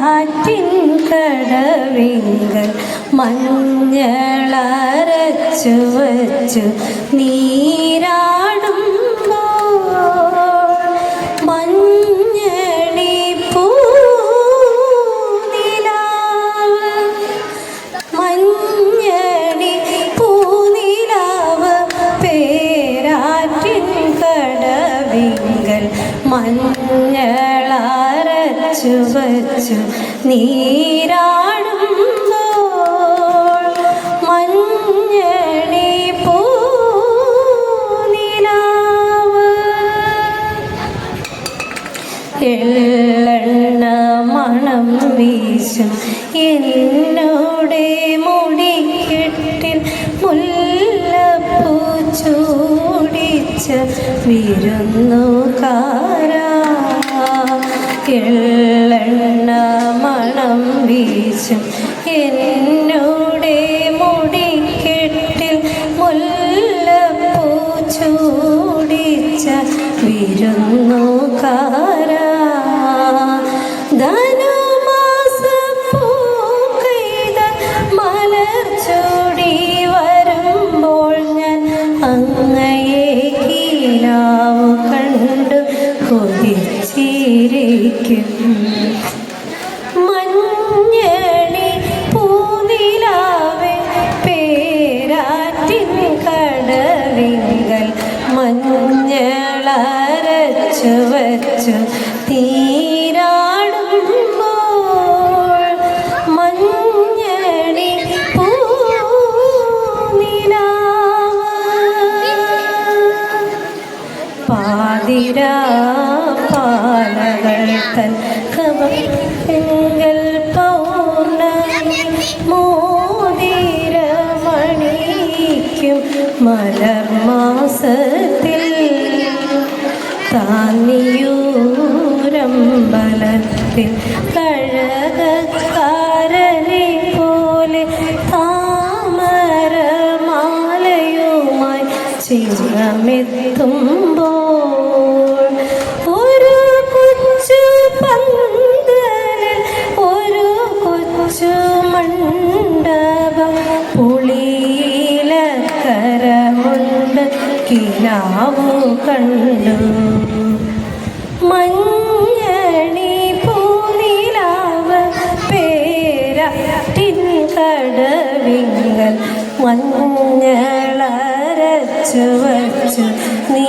പേരാറ്റിൻ കടവിങ്കൽ മഞ്ഞളരച്ചു വച്ചു നീരാടുമ്പോൾ പൂനില മഞ്ഞളരച്ചു വച്ചു നീരാടുമ്പോൾ പൂനിലാവ്. എള്ളെണ്ണ മണം വീശും എന്നോടെ മുടിക്കെട്ടിൽ മുല്ലപ്പൂ ചൂടിച്ച വിരുന്നുകാരാ. കാരാ മണം വീശും എന്നോടെ മുടിക്കെട്ടിൽ മുല്ലപ്പൂ ചൂടിച്ച കണ്ടു കൊതിച്ചിരിക്കും. മഞ്ഞളരച്ചു വച്ചു തീരാടുമ്പോൾ പൂനിലാവ് പാതിരാ പാലകൾ തൻ കവങ്ങൾ പൗർണമി മോതിരമണിക്കും മലർമാസത്തിൽ താന്നിയൂരമ്പലത്തിൽ കഴകക്കാരനെ പോലെ താമരമാലയുമായി ചിങ്ങമെത്തുമ്പോൾ കിനാവു കണ്ടു മഞ്ഞണി പൂനിലാവ പേര കടവിങ്ങൾ മഞ്ഞളരച്ചു വച്ചു നീ